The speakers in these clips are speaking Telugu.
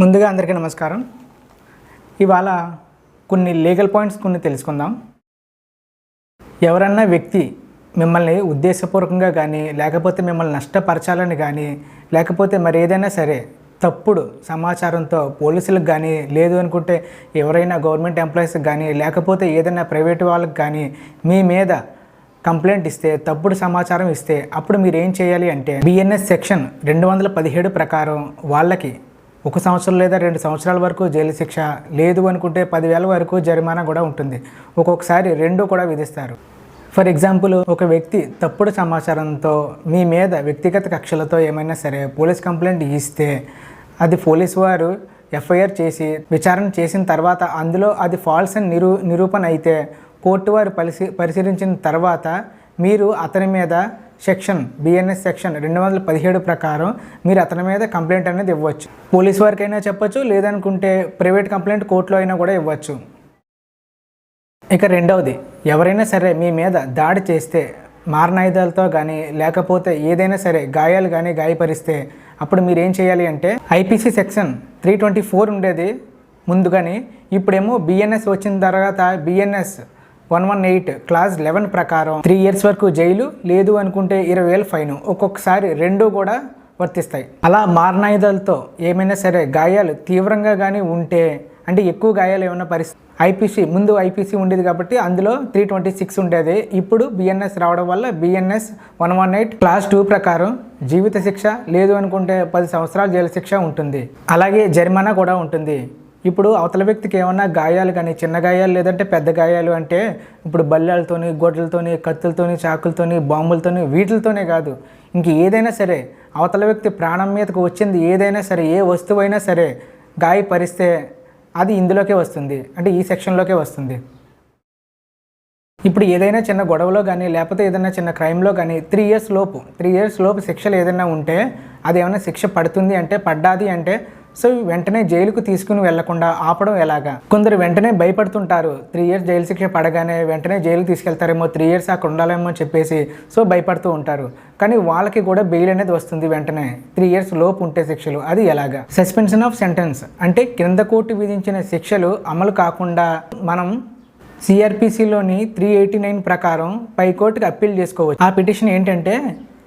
ముందుగా అందరికీ నమస్కారం. ఇవాళ కొన్ని లీగల్ పాయింట్స్ కొన్ని తెలుసుకుందాం. ఎవరన్నా వ్యక్తి మిమ్మల్ని ఉద్దేశపూర్వకంగా కానీ లేకపోతే మిమ్మల్ని నష్టపరచాలని కానీ లేకపోతే మరి ఏదైనా సరే తప్పుడు సమాచారంతో పోలీసులకు కానీ లేదు అనుకుంటే ఎవరైనా గవర్నమెంట్ ఎంప్లాయీస్కి కానీ లేకపోతే ఏదైనా ప్రైవేట్ వాళ్ళకి కానీ మీ మీద కంప్లైంట్ ఇస్తే తప్పుడు సమాచారం ఇస్తే అప్పుడు మీరు ఏం చేయాలి అంటే బిఎన్ఎస్ సెక్షన్ రెండు వందల పదిహేడు ప్రకారం వాళ్ళకి ఒక సంవత్సరం లేదా రెండు సంవత్సరాల వరకు జైలు శిక్ష లేదు అనుకుంటే పదివేల వరకు జరిమానా కూడా ఉంటుంది. ఒక్కొక్కసారి రెండు కూడా విధిస్తారు. ఫర్ ఎగ్జాంపుల్ ఒక వ్యక్తి తప్పుడు సమాచారంతో మీ మీద వ్యక్తిగత కక్షలతో ఏమైనా సరే పోలీస్ కంప్లైంట్ ఇస్తే అది పోలీస్ వారు ఎఫ్ఐఆర్ చేసి విచారణ చేసిన తర్వాత అందులో అది ఫాల్స్ అని నిరూ నిరూపణ అయితే కోర్టు వారు పరిశీ పరిశీలించిన తర్వాత మీరు అతని మీద సెక్షన్ బిఎన్ఎస్ సెక్షన్ రెండు వందల పదిహేడు ప్రకారం మీరు అతని మీద కంప్లైంట్ అనేది ఇవ్వచ్చు. పోలీస్ వారికైనా చెప్పొచ్చు లేదనుకుంటే ప్రైవేట్ కంప్లైంట్ కోర్టులో అయినా కూడా ఇవ్వచ్చు. ఇక రెండవది ఎవరైనా సరే మీ మీద దాడి చేస్తే మారణాయుధాలతో కానీ లేకపోతే ఏదైనా సరే గాయాలు కానీ గాయపరిస్తే అప్పుడు మీరు ఏం చేయాలి అంటే IPC section three twenty four ఉండేది ముందుగానే ఇప్పుడేమో బిఎన్ఎస్ వచ్చిన తర్వాత BNS one one eight clause eleven ప్రకారం త్రీ ఇయర్స్ వరకు జైలు లేదు అనుకుంటే ఇరవై వేలు ఫైన్. ఒక్కొక్కసారి రెండు కూడా వర్తిస్తాయి. అలా మారణాయుధాలతో ఏమైనా సరే గాయాలు తీవ్రంగా కానీ ఉంటే అంటే ఎక్కువ గాయాలు ఏమైనా పరిస్థితి ఐపీసీ ముందు ఐపీసీ ఉండేది కాబట్టి అందులో త్రీ ట్వంటీ సిక్స్ ఉండేది. ఇప్పుడు బిఎన్ఎస్ రావడం వల్ల BNS one one eight clause two ప్రకారం జీవిత శిక్ష లేదు అనుకుంటే పది సంవత్సరాల జైలు శిక్ష ఉంటుంది. అలాగే జరిమానా కూడా ఉంటుంది. ఇప్పుడు అవతల వ్యక్తికి ఏమన్నా గాయాలు కానీ చిన్న గాయాలు లేదంటే పెద్ద గాయాలు అంటే ఇప్పుడు బల్లాలతోని గొడ్డలతోని కత్తులతోని చాకులతోని బాంబులతోని వీటితోనే కాదు. ఇంక ఏదైనా సరే అవతల వ్యక్తి ప్రాణం మీదకు వచ్చింది ఏదైనా సరే ఏ వస్తువైనా సరే గాయపరిస్తే అది ఇందులోకే వస్తుంది. అంటే ఈ సెక్షన్లోకే వస్తుంది. ఇప్పుడు ఏదైనా చిన్న గొడవలో కానీ లేకపోతే ఏదైనా చిన్న క్రైమ్లో కానీ త్రీ ఇయర్స్ లోపు త్రీ ఇయర్స్ లోపు శిక్షలు ఏదైనా ఉంటే అది ఏమైనా శిక్ష పడుతుంది అంటే పడ్డాది అంటే సో వెంటనే జైలుకు తీసుకుని వెళ్ళకుండా ఆపడం ఎలాగా? కొందరు వెంటనే భయపడుతుంటారు. త్రీ ఇయర్స్ జైలు శిక్ష పడగానే వెంటనే జైలుకి తీసుకెళ్తారేమో త్రీ ఇయర్స్ అక్కడ ఉండాలేమో చెప్పేసి సో భయపడుతూ ఉంటారు. కానీ వాళ్ళకి కూడా బెయిల్ అనేది వస్తుంది వెంటనే. త్రీ ఇయర్స్ లోపు ఉంటే శిక్షలు. అది ఎలాగా? సస్పెన్షన్ ఆఫ్ సెంటెన్స్ అంటే క్రింద కోర్టు విధించిన శిక్షలు అమలు కాకుండా మనం సిఆర్పిసిలోని త్రీ ఎయిటీ నైన్ ప్రకారం పైకోర్టుకి అప్పీల్ చేసుకోవచ్చు. ఆ పిటిషన్ ఏంటంటే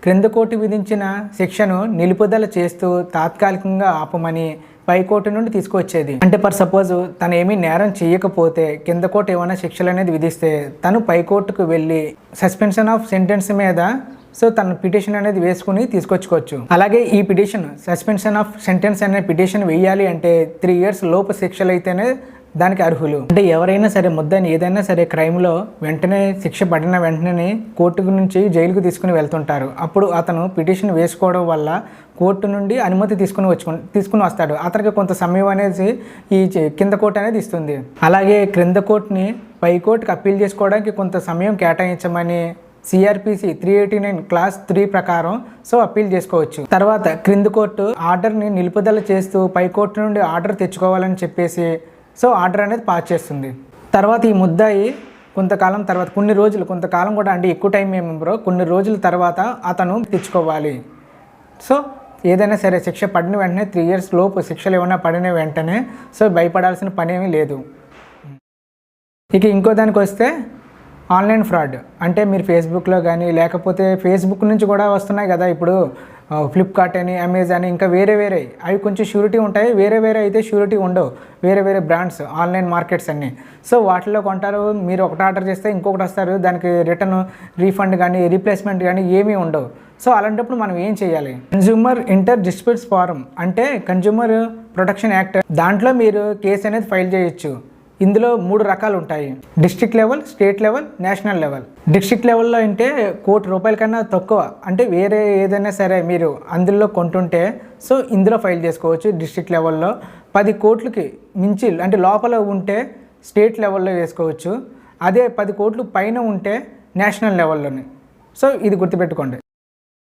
క్రింద కోర్టు విధించిన శిక్షను నిలుపుదల చేస్తూ తాత్కాలికంగా ఆపమని పైకోర్టు నుండి తీసుకొచ్చేది అంటే ఫర్ సపోజ్ తను ఏమీ నేరం చేయకపోతే కింద కోర్టు ఏమైనా శిక్షలు అనేది విధిస్తే తను పైకోర్టుకు వెళ్ళి సస్పెన్షన్ ఆఫ్ సెంటెన్స్ మీద సో తన పిటిషన్ అనేది వేసుకుని తీసుకొచ్చుకోవచ్చు. అలాగే ఈ పిటిషన్ సస్పెన్షన్ ఆఫ్ సెంటెన్స్ అనే పిటిషన్ వేయాలి అంటే త్రీ ఇయర్స్ లోపు శిక్షలు అయితేనే దానికి అర్హులు. అంటే ఎవరైనా సరే ముద్దని ఏదైనా సరే క్రైమ్లో వెంటనే శిక్ష పడిన వెంటనే కోర్టు నుంచి జైలుకు తీసుకుని వెళ్తుంటారు. అప్పుడు అతను పిటిషన్ వేసుకోవడం వల్ల కోర్టు నుండి అనుమతి తీసుకుని వచ్చుకు తీసుకుని వస్తాడు. అతనికి కొంత సమయం అనేది ఈ కింద కోర్టు అనేది ఇస్తుంది. అలాగే క్రింద కోర్టుని పై కోర్టుకి అప్పీల్ చేసుకోవడానికి కొంత సమయం కేటాయించమని CRPC three eighty nine clause three ప్రకారం సో అప్పీల్ చేసుకోవచ్చు. తర్వాత క్రింద కోర్టు ఆర్డర్ని నిలుపుదల చేస్తూ పై కోర్టు నుండి ఆర్డర్ తెచ్చుకోవాలని చెప్పేసి సో ఆర్డర్ అనేది పాస్ చేస్తుంది. తర్వాత ఈ ముద్దాయి కొంతకాలం తర్వాత కొన్ని రోజులు కొంతకాలం కూడా అంటే ఎక్కువ టైం ఏమి బ్రో కొన్ని రోజుల తర్వాత అతను తెచ్చుకోవాలి. సో ఏదైనా సరే శిక్ష పడిన వెంటనే త్రీ ఇయర్స్ లోపు శిక్షలు ఏమైనా పడిన వెంటనే సో భయపడాల్సిన పని ఏమీ లేదు. ఇక ఇంకో దానికి వస్తే ఆన్లైన్ ఫ్రాడ్. అంటే మీరు ఫేస్బుక్లో కానీ లేకపోతే ఫేస్బుక్ నుంచి కూడా వస్తున్నాయి కదా ఇప్పుడు ఫ్లిప్కార్ట్ అని అమెజాన్ ఇంకా వేరే వేరే. అవి కొంచెం షూరిటీ ఉంటాయి. వేరే వేరే అయితే షూరిటీ ఉండవు. వేరే వేరే బ్రాండ్స్ ఆన్లైన్ మార్కెట్స్ అన్నీ. సో వాటిలో కొంటారు మీరు ఒకటి ఆర్డర్ చేస్తే ఇంకొకటి వస్తారు. దానికి రిటర్న్ రీఫండ్ కానీ రీప్లేస్మెంట్ కానీ ఏమీ ఉండవు. సో అలాంటప్పుడు మనం ఏం చేయాలి? Consumer inter disputes forum. అంటే కన్జ్యూమర్ ప్రొటెక్షన్ యాక్ట్. దాంట్లో మీరు కేసు అనేది ఫైల్ చేయొచ్చు. ఇందులో మూడు రకాలు ఉంటాయి district level state level national level. District లెవెల్లో అంటే కోటి రూపాయల కన్నా తక్కువ. అంటే వేరే ఏదైనా సరే మీరు అందులో కొంటుంటే సో ఇందులో ఫైల్ చేసుకోవచ్చు డిస్టిక్ లెవెల్లో. పది కోట్లకి మించి అంటే లోపల ఉంటే స్టేట్ లెవెల్లో వేసుకోవచ్చు. అదే పది కోట్లు పైన ఉంటే నేషనల్ లెవెల్లోని. సో ఇది గుర్తుపెట్టుకోండి.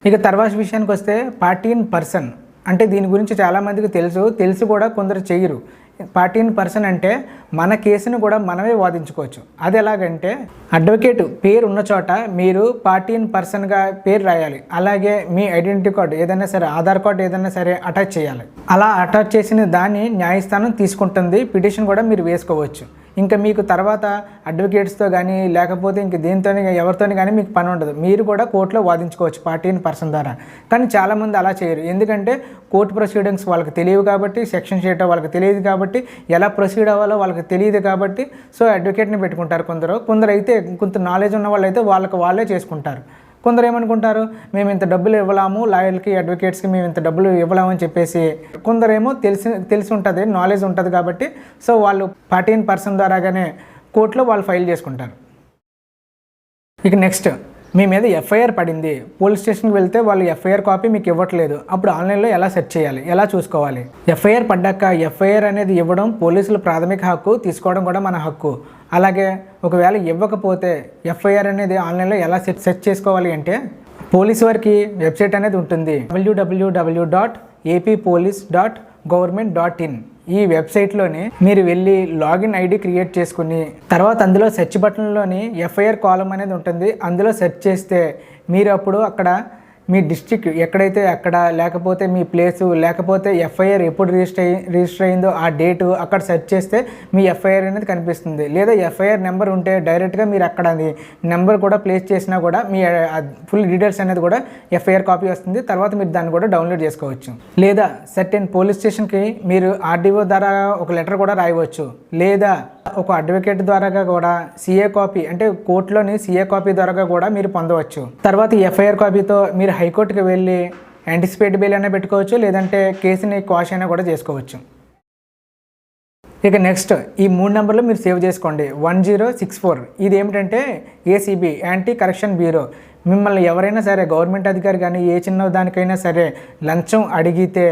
ఇక తర్వాత విషయానికి వస్తే పార్టీ ఇన్ పర్సన్. అంటే దీని గురించి చాలామందికి తెలుసు. తెలిసి కూడా కొందరు చేయరు పార్టీ ఇన్ పర్సన్ అంటే మన కేసును కూడా మనమే వాదించుకోవచ్చు. అది ఎలాగంటే అడ్వకేట్ పేరు ఉన్న చోట మీరు పార్టీ ఇన్ పర్సన్గా పేరు రాయాలి. అలాగే మీ ఐడెంటిటీ కార్డు ఏదైనా సరే ఆధార్ కార్డు ఏదైనా సరే అటాచ్ చేయాలి. అలా అటాచ్ చేసిన దాన్ని న్యాయస్థానం తీసుకుంటుంది. పిటిషన్ కూడా మీరు వేసుకోవచ్చు. ఇంకా మీకు తర్వాత అడ్వకేట్స్తో కానీ లేకపోతే ఇంక దేనితోని ఎవరితోనే కానీ మీకు పని ఉండదు. మీరు కూడా కోర్టులో వాదించుకోవచ్చు పార్టీ ఇన్ పర్సన్ ద్వారా. కానీ చాలామంది అలా చేయరు. ఎందుకంటే కోర్టు ప్రొసీడింగ్స్ వాళ్ళకి తెలియవు కాబట్టి సెక్షన్ చేయటం వాళ్ళకి తెలియదు కాబట్టి ఎలా ప్రొసీడ్ అవ్వాలో వాళ్ళకి తెలియదు కాబట్టి సో అడ్వకేట్ని పెట్టుకుంటారు కొందరు. కొందరు అయితే కొంత నాలెడ్జ్ ఉన్న వాళ్ళు అయితే వాళ్ళకి వాళ్ళే చేసుకుంటారు. కొందరు ఏమనుకుంటారు మేము ఇంత డబ్బులు ఇవ్వలేము లాయర్లకి అడ్వకేట్స్కి మేము ఇంత డబ్బులు ఇవ్వలేము అని చెప్పేసి కొందరేమో తెలిసి తెలిసి ఉంటుంది నాలెడ్జ్ ఉంటుంది కాబట్టి సో వాళ్ళు పార్టీన్ పర్సన్ ద్వారాగానే కోర్టులో వాళ్ళు ఫైల్ చేసుకుంటారు. ఇక నెక్స్ట్. మీ మీద ఎఫ్ఐఆర్ పడింది పోలీస్ స్టేషన్కి వెళ్తే వాళ్ళు ఎఫ్ఐఆర్ కాపీ మీకు ఇవ్వట్లేదు. అప్పుడు ఆన్లైన్లో ఎలా సెర్చ్ చేయాలి? ఎలా చూసుకోవాలి? ఎఫ్ఐఆర్ పడ్డాక ఎఫ్ఐఆర్ అనేది ఇవ్వడం పోలీసుల ప్రాథమిక హక్కు తీసుకోవడం కూడా మన హక్కు. అలాగే ఒకవేళ ఇవ్వకపోతే ఎఫ్ఐఆర్ అనేది ఆన్లైన్లో ఎలా సెట్ సెర్చ్ చేసుకోవాలి అంటే పోలీస్ వారికి వెబ్సైట్ అనేది ఉంటుంది. WWW dot AP police dot government dot in ఈ వెబ్సైట్లోని మీరు వెళ్ళి లాగిన్ ఐడి క్రియేట్ చేసుకుని తర్వాత అందులో సెర్చ్ బటన్లోని ఎఫ్ఐఆర్ కాలం అనేది ఉంటుంది. అందులో సెర్చ్ చేస్తే మీరు అప్పుడు అక్కడ మీ డిస్టిక్ ఎక్కడైతే అక్కడ లేకపోతే మీ ప్లేసు లేకపోతే ఎఫ్ఐఆర్ ఎప్పుడు రిజిస్టర్ అయ్యి రిజిస్టర్ అయిందో ఆ డేటు అక్కడ సెర్చ్ చేస్తే మీ ఎఫ్ఐఆర్ అనేది కనిపిస్తుంది. లేదా ఎఫ్ఐఆర్ నెంబర్ ఉంటే డైరెక్ట్గా మీరు అక్కడ అది నెంబర్ కూడా ప్లేస్ చేసినా కూడా మీ ఫుల్ డీటెయిల్స్ అనేది కూడా ఎఫ్ఐఆర్ కాపీ వస్తుంది. తర్వాత మీరు దాన్ని కూడా డౌన్లోడ్ చేసుకోవచ్చు. లేదా సర్టెన్ పోలీస్ స్టేషన్కి మీరు ఆర్డీఓ ద్వారా ఒక లెటర్ కూడా రాయవచ్చు. లేదా ఒక అడ్వకేట్ ద్వారాగా కూడా సిఏ కాపీ అంటే కోర్టులోని సిఏ కాపీ ద్వారా కూడా మీరు పొందవచ్చు. తర్వాత ఎఫ్ఐఆర్ కాపీతో మీరు హైకోర్టుకి వెళ్ళి యాంటిసిపేట్ బెయిల్ అయినా పెట్టుకోవచ్చు లేదంటే కేసుని క్వాష్ అయినా కూడా చేసుకోవచ్చు. ఇక నెక్స్ట్ ఈ మూడు నెంబర్లు మీరు సేవ్ చేసుకోండి. వన్ జీరో సిక్స్ ఫోర్ ఇది ఏమిటంటే ఏసీబీ యాంటీ కరెక్షన్ బ్యూరో మిమ్మల్ని ఎవరైనా సరే గవర్నమెంట్ అధికారి కానీ ఏ చిన్న దానికైనా సరే లంచం అడిగితే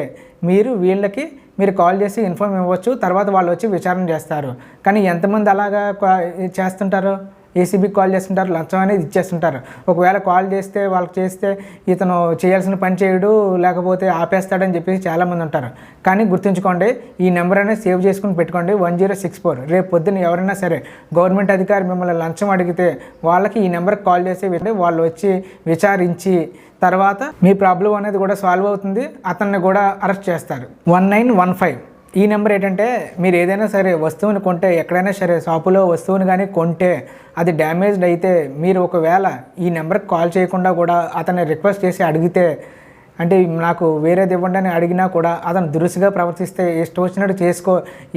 మీరు వీళ్ళకి మీరు కాల్ చేసి ఇన్ఫామ్ ఇవ్వచ్చు తర్వాత వాళ్ళు వచ్చి విచారణ చేస్తారు. కానీ ఎంతమంది అలాగా కా- చేస్తుంటారు? ఏసీబీకి కాల్ చేస్తుంటారు లంచం అనేది ఇచ్చేస్తుంటారు. ఒకవేళ కాల్ చేస్తే వాళ్ళకి చేస్తే ఇతను చేయాల్సిన పని చేయడు లేకపోతే ఆపేస్తాడని చెప్పేసి చాలామంది ఉంటారు. కానీ గుర్తుంచుకోండి ఈ నెంబర్ అనేది సేవ్ చేసుకుని పెట్టుకోండి వన్ జీరో సిక్స్ ఫోర్. రేపు పొద్దున్న ఎవరైనా సరే గవర్నమెంట్ అధికారి మిమ్మల్ని లంచం అడిగితే వాళ్ళకి ఈ నెంబర్కి కాల్ చేసి వాళ్ళు వచ్చి విచారించి తర్వాత మీ ప్రాబ్లం అనేది కూడా సాల్వ్ అవుతుంది. అతన్ని కూడా అరెస్ట్ చేస్తారు. వన్ నైన్ వన్ ఫైవ్ ఈ నెంబర్ ఏంటంటే మీరు ఏదైనా సరే వస్తువుని కొంటే ఎక్కడైనా సరే షాపులో వస్తువుని కానీ కొంటే అది డ్యామేజ్డ్ అయితే మీరు ఒకవేళ ఈ నెంబర్కి కాల్ చేయకుండా కూడా అతన్ని రిక్వెస్ట్ చేసి అడిగితే అంటే నాకు వేరేది ఇవ్వండి అని అడిగినా కూడా అతను దురుసుగా ప్రవర్తిస్తే ఇష్టం వచ్చినట్టు చేసుకో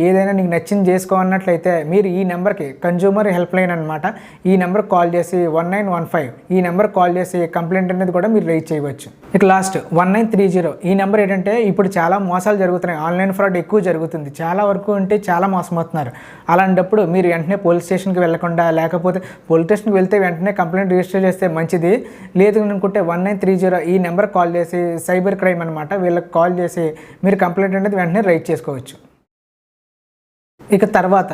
ఏదైనా నీకు నచ్చింది చేసుకో అన్నట్లయితే మీరు ఈ నెంబర్కి కన్జ్యూమర్ హెల్ప్ లైన్ అనమాట ఈ నెంబర్కి కాల్ చేసి వన్ నైన్ వన్ ఫైవ్ ఈ నెంబర్కి కాల్ చేసి కంప్లైంట్ అనేది కూడా మీరు రైజ్ చేయవచ్చు. ఇక last one nine three zero ఈ నెంబర్ ఏంటంటే ఇప్పుడు చాలా మోసాలు జరుగుతున్నాయి. ఆన్లైన్ ఫ్రాడ్ ఎక్కువ జరుగుతుంది. చాలా వరకు ఉంటే చాలా మోసమవుతున్నారు. అలాంటప్పుడు మీరు వెంటనే పోలీస్ స్టేషన్కి వెళ్ళకుండా లేకపోతే పోలీస్ స్టేషన్కి వెళ్తే వెంటనే కంప్లైంట్ రిజిస్టర్ చేస్తే మంచిది. లేదు అనుకుంటే వన్ నైన్ త్రీ జీరో ఈ నెంబర్ కాల్ చేసి సైబర్ క్రైమ్ అనమాట వీళ్ళకి కాల్ చేసి మీరు కంప్లైంట్ అనేది వెంటనే రైట్ చేసుకోవచ్చు. ఇక తర్వాత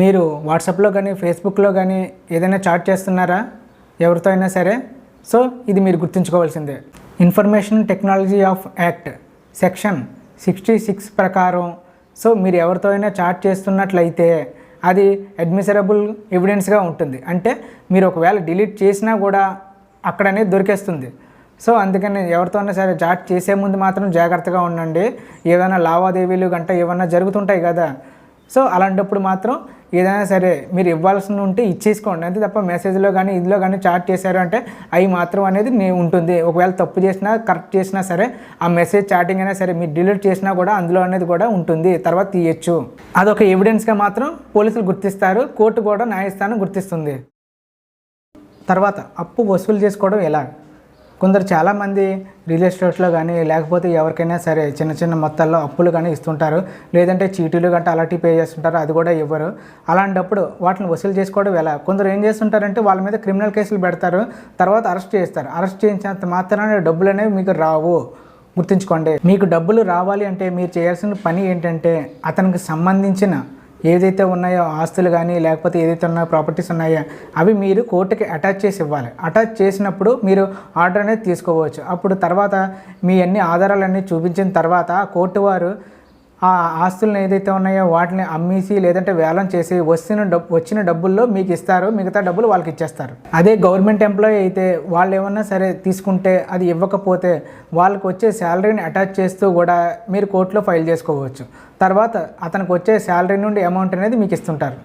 మీరు వాట్సాప్లో కానీ ఫేస్బుక్లో కానీ ఏదైనా చాట్ చేస్తున్నారా? ఎవరితో అయినా సరే? సో ఇది మీరు గుర్తుంచుకోవాల్సిందే. Information technology of act section sixty six ప్రకారం సో మీరు ఎవరితో అయినా చాట్ చేస్తున్నట్లయితే అది అడ్మిసరబుల్ ఎవిడెన్స్గా ఉంటుంది. అంటే మీరు ఒకవేళ డిలీట్ చేసినా కూడా అక్కడనే దొరికేస్తుంది. సో అందుకని ఎవరితోనైనా సరే చాట్ చేసే ముందు మాత్రం జాగ్రత్తగా ఉండండి. ఏదైనా లావాదేవీలు గంట ఏమన్నా జరుగుతుంటాయి కదా. సో అలాంటప్పుడు మాత్రం ఏదైనా సరే మీరు ఇవ్వాల్సి ఉంటే ఇచ్చేసుకోండి. అంతే తప్ప మెసేజ్లో కానీ ఇందులో కానీ చాట్ చేశారు అంటే అవి మాత్రం అనేది నే ఉంటుంది. ఒకవేళ తప్పు చేసినా కరెక్ట్ చేసినా సరే ఆ మెసేజ్ చాటింగ్ అయినా సరే మీరు డిలీట్ చేసినా కూడా అందులో అనేది కూడా ఉంటుంది. తర్వాత తీయచ్చు. అదొక ఎవిడెన్స్గా మాత్రం పోలీసులు గుర్తిస్తారు. కోర్టు కూడా న్యాయస్థానం గుర్తిస్తుంది. తర్వాత అప్పు వసూలు చేసుకోవడం ఎలా? కొందరు చాలామంది రియల్ ఎస్టేట్లో కానీ లేకపోతే ఎవరికైనా సరే చిన్న చిన్న మొత్తాల్లో అప్పులు కానీ ఇస్తుంటారు. లేదంటే చీటీలు గంట అలాంటివి పే చేస్తుంటారు. అది కూడా ఇవ్వరు. అలాంటప్పుడు వాటిని వసూలు చేసుకోవడం ఎలా? కొందరు ఏం చేస్తుంటారంటే వాళ్ళ మీద క్రిమినల్ కేసులు పెడతారు. తర్వాత అరెస్ట్ చేస్తారు. అరెస్ట్ చేయించినంత మాత్రాన డబ్బులు అనేవి మీకు రావు. గుర్తుంచుకోండి. మీకు డబ్బులు రావాలి అంటే మీరు చేయాల్సిన పని ఏంటంటే అతనికి సంబంధించిన ఏదైతే ఉన్నాయో ఆస్తులు కానీ లేకపోతే ఏదైతే ఉన్నాయో ప్రాపర్టీస్ ఉన్నాయో అవి మీరు కోర్టుకి అటాచ్ చేసి ఇవ్వాలి. అటాచ్ చేసినప్పుడు మీరు ఆర్డర్ అనేది తీసుకోవచ్చు. అప్పుడు తర్వాత మీ అన్ని ఆధారాలన్నీ చూపించిన తర్వాత కోర్టు వారు ఆ ఆస్తులను ఏదైతే ఉన్నాయో వాటిని అమ్మేసి లేదంటే వేలం చేసి వచ్చిన డబ్బు వచ్చిన డబ్బుల్లో మీకు ఇస్తారు మిగతా డబ్బులు వాళ్ళకి ఇచ్చేస్తారు. అదే గవర్నమెంట్ ఎంప్లాయీ అయితే వాళ్ళు ఏమన్నా సరే తీసుకుంటే అది ఇవ్వకపోతే వాళ్ళకి వచ్చే శాలరీని అటాచ్ చేస్తూ కూడా మీరు కోర్టులో ఫైల్ చేసుకోవచ్చు. తర్వాత అతనికి వచ్చే శాలరీ నుండి అమౌంట్ అనేది మీకు ఇస్తుంటారు.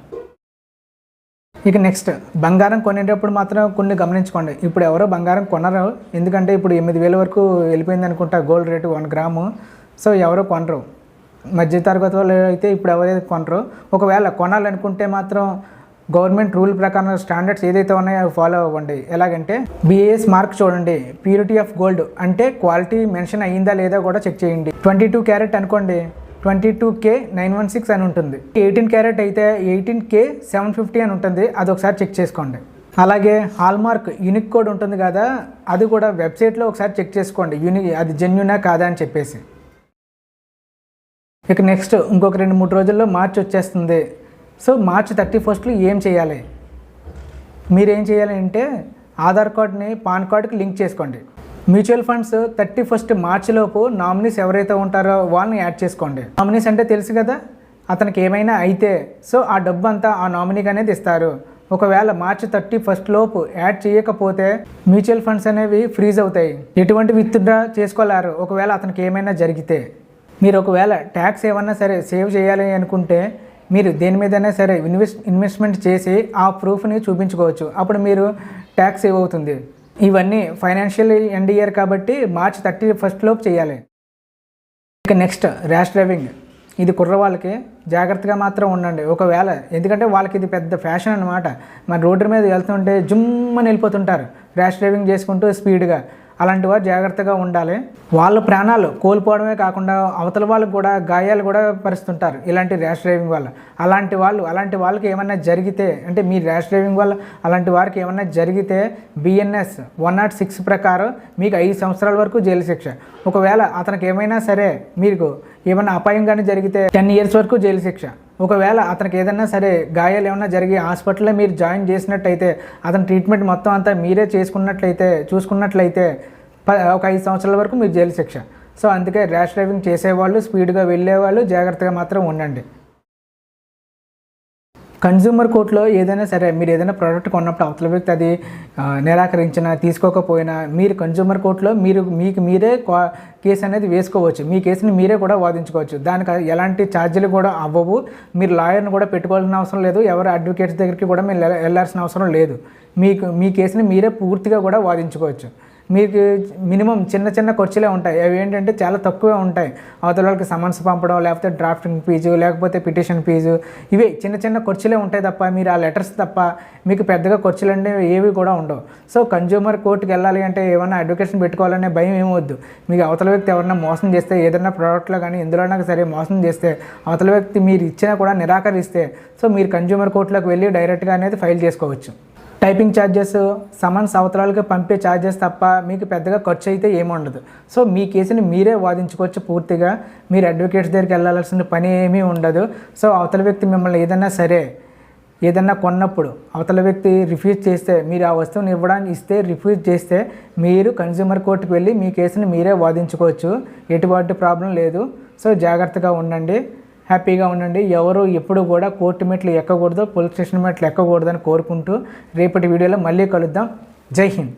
ఇక నెక్స్ట్ బంగారం కొనేటప్పుడు మాత్రం కొన్ని గమనించుకోండి. ఇప్పుడు ఎవరో బంగారం కొనరు. ఎందుకంటే ఇప్పుడు ఎనిమిది వేల వరకు వెళ్ళిపోయింది అనుకుంటా gold rate one gram. So ఎవరో కొనరు. మధ్య తరగతి వాళ్ళు అయితే ఇప్పుడు ఎవరైతే కొనరు ఒకవేళ కొనాలనుకుంటే మాత్రం గవర్నమెంట్ రూల్ ప్రకారం స్టాండర్డ్స్ ఏదైతే ఉన్నాయో అవి ఫాలో అవ్వండి. ఎలాగంటే బిఏఎస్ మార్క్ చూడండి. ప్యూరిటీ ఆఫ్ గోల్డ్ అంటే క్వాలిటీ మెన్షన్ అయ్యిందా లేదా కూడా చెక్ చేయండి. ట్వంటీ టూ క్యారెట్ అనుకోండి. Twenty two K nine one six అని ఉంటుంది. ఎయిటీన్ క్యారెట్ అయితే ఎయిటీన్ కే సెవెన్ ఫిఫ్టీ అని ఉంటుంది. అది ఒకసారి చెక్ చేసుకోండి. అలాగే హాల్మార్క్ యూనిక్ కోడ్ ఉంటుంది కదా అది కూడా వెబ్సైట్లో ఒకసారి చెక్ చేసుకోండి. యూనిక్ అది జెన్యునా కాదా అని చెప్పేసి. ఇక నెక్స్ట్ ఇంకొక రెండు మూడు రోజుల్లో మార్చ్ వచ్చేస్తుంది. సో మార్చ్ థర్టీ ఫస్ట్లో ఏం చేయాలి? మీరేం చేయాలి అంటే ఆధార్ కార్డ్ని పాన్ కార్డ్కి లింక్ చేసుకోండి. మ్యూచువల్ ఫండ్స్ థర్టీ ఫస్ట్ మార్చిలోపు నామినీస్ ఎవరైతే ఉంటారో వాళ్ళని యాడ్ చేసుకోండి. నామినీస్ అంటే తెలుసు కదా అతనికి ఏమైనా అయితే సో ఆ డబ్బు అంతా ఆ నామినీకి అనేది ఇస్తారు ఒకవేళ మార్చి థర్టీ ఫస్ట్ లోపు యాడ్ చేయకపోతే మ్యూచువల్ ఫండ్స్ అనేవి ఫ్రీజ్ అవుతాయి. ఎటువంటి విత్డ్రా చేసుకోలేరు. ఒకవేళ అతనికి ఏమైనా జరిగితే. మీరు ఒకవేళ ట్యాక్స్ ఏమన్నా సరే సేవ్ చేయాలి అనుకుంటే మీరు దేని మీదైనా సరే ఇన్వెస్ట్ ఇన్వెస్ట్మెంట్ చేసి ఆ ప్రూఫ్ని చూపించుకోవచ్చు. అప్పుడు మీరు ట్యాక్స్ సేవ్ అవుతుంది. ఇవన్నీ ఫైనాన్షియల్ ఎండ్ ఇయర్ కాబట్టి మార్చ్ థర్టీ ఫస్ట్ లోపు చేయాలి. ఇక నెక్స్ట్ ర్యాష్ డ్రైవింగ్ ఇది కుర్రవాళ్ళకి జాగ్రత్తగా మాత్రం ఉండండి. ఒకవేళ ఎందుకంటే వాళ్ళకి ఇది పెద్ద ఫ్యాషన్ అనమాట మన రోడ్డు మీద వెళ్తుంటే జుమ్మని వెళ్ళిపోతుంటారు ర్యాష్ డ్రైవింగ్ చేసుకుంటూ స్పీడ్గా అలాంటి వారు జాగ్రత్తగా ఉండాలి. వాళ్ళ ప్రాణాలు కోల్పోవడమే కాకుండా అవతల వాళ్ళకు కూడా గాయాలు కూడా పరుస్తుంటారు ఇలాంటి ర్యాష్ డ్రైవింగ్ వల్ల. అలాంటి వాళ్ళు అలాంటి వాళ్ళకి ఏమైనా జరిగితే అంటే మీ ర్యాష్ డ్రైవింగ్ వల్ల అలాంటి వారికి ఏమైనా జరిగితే బిఎన్ఎస్ వన్ నాట్ సిక్స్ ప్రకారం మీకు ఐదు సంవత్సరాల వరకు జైలు శిక్ష. ఒకవేళ అతనికి ఏమైనా సరే మీకు ఏమైనా అపాయం కానీ జరిగితే టెన్ ఇయర్స్ వరకు జైలు శిక్ష. ఒకవేళ అతనికి ఏదైనా సరే గాయాలు ఏమైనా జరిగి హాస్పిటల్లో మీరు జాయిన్ చేసినట్టయితే అతని ట్రీట్మెంట్ మొత్తం అంతా మీరే చేసుకున్నట్లయితే చూసుకున్నట్లయితే ప ఒక ఐదు సంవత్సరాల వరకు మీరు జైలు శిక్ష. సో అందుకే ర్యాష్ డ్రైవింగ్ చేసేవాళ్ళు స్పీడ్గా వెళ్ళేవాళ్ళు జాగ్రత్తగా మాత్రం ఉండండి. కన్జ్యూమర్ కోర్టులో ఏదైనా సరే మీరు ఏదైనా ప్రోడక్ట్ కొన్నప్పుడు అవతల వ్యక్తి అది నిరాకరించినా తీసుకోకపోయినా మీరు కన్జ్యూమర్ కోర్టులో మీరు మీకు మీరే కేసు అనేది వేసుకోవచ్చు. మీ కేసుని మీరే కూడా వాదించుకోవచ్చు. దానికి ఎలాంటి ఛార్జీలు కూడా అవ్వవు. మీరు లాయర్ని కూడా పెట్టుకోవాల్సిన అవసరం లేదు. ఎవరు అడ్వకేట్స్ దగ్గరికి కూడా మీరు వెళ్ళాల్సిన అవసరం లేదు. మీకు మీ కేసుని మీరే పూర్తిగా కూడా వాదించుకోవచ్చు. మీకు మినిమం చిన్న చిన్న ఖర్చులే ఉంటాయి. అవి ఏంటంటే చాలా తక్కువే ఉంటాయి. అవతల వాళ్ళకి సమన్స్ పంపడం లేకపోతే డ్రాఫ్టింగ్ ఫీజు లేకపోతే పిటిషన్ ఫీజు ఇవే చిన్న చిన్న ఖర్చులే ఉంటాయి తప్ప మీరు ఆ లెటర్స్ తప్ప మీకు పెద్దగా ఖర్చులు అనేవి ఏవి కూడా ఉండవు. సో కన్జ్యూమర్ కోర్టుకి వెళ్ళాలి అంటే ఏమైనా అడ్వకేషన్ పెట్టుకోవాలనే భయం ఏమవద్దు మీకు అవతల వ్యక్తి ఎవరైనా మోసం చేస్తే ఏదైనా ప్రోడక్ట్లో కానీ ఎందులోనైనా సరే మోసం చేస్తే అవతల వ్యక్తి మీరు ఇచ్చినా కూడా నిరాకరిస్తే సో మీరు కన్జ్యూమర్ కోర్టులోకి వెళ్ళి డైరెక్ట్గా అనేది ఫైల్ చేసుకోవచ్చు. టైపింగ్ ఛార్జెస్ సమన్స్ అవతరాలకి పంపే ఛార్జెస్ తప్ప మీకు పెద్దగా ఖర్చు అయితే ఏమి ఉండదు. సో మీ కేసుని మీరే వాదించుకోవచ్చు పూర్తిగా. మీరు అడ్వకేట్స్ దగ్గరికి వెళ్ళాల్సిన పని ఏమీ ఉండదు. సో అవతల వ్యక్తి మిమ్మల్ని ఏదైనా సరే ఏదన్నా కొన్నప్పుడు అవతల వ్యక్తి రిఫ్యూజ్ చేస్తే మీరు ఆ వస్తువుని ఇవ్వడానికి ఇస్తే రిఫ్యూజ్ చేస్తే మీరు కన్జ్యూమర్ కోర్టుకు వెళ్ళి మీ కేసుని మీరే వాదించుకోవచ్చు. ఎటువంటి ప్రాబ్లం లేదు. సో జాగ్రత్తగా ఉండండి. హ్యాపీగా ఉండండి. ఎవరు ఎప్పుడు కూడా కోర్టు మెట్లు ఎక్కకూడదు పోలీస్ స్టేషన్ మెట్లు ఎక్కకూడదని కోరుకుంటూ రేపటి వీడియోలో మళ్ళీ కలుద్దాం. జై హింద్.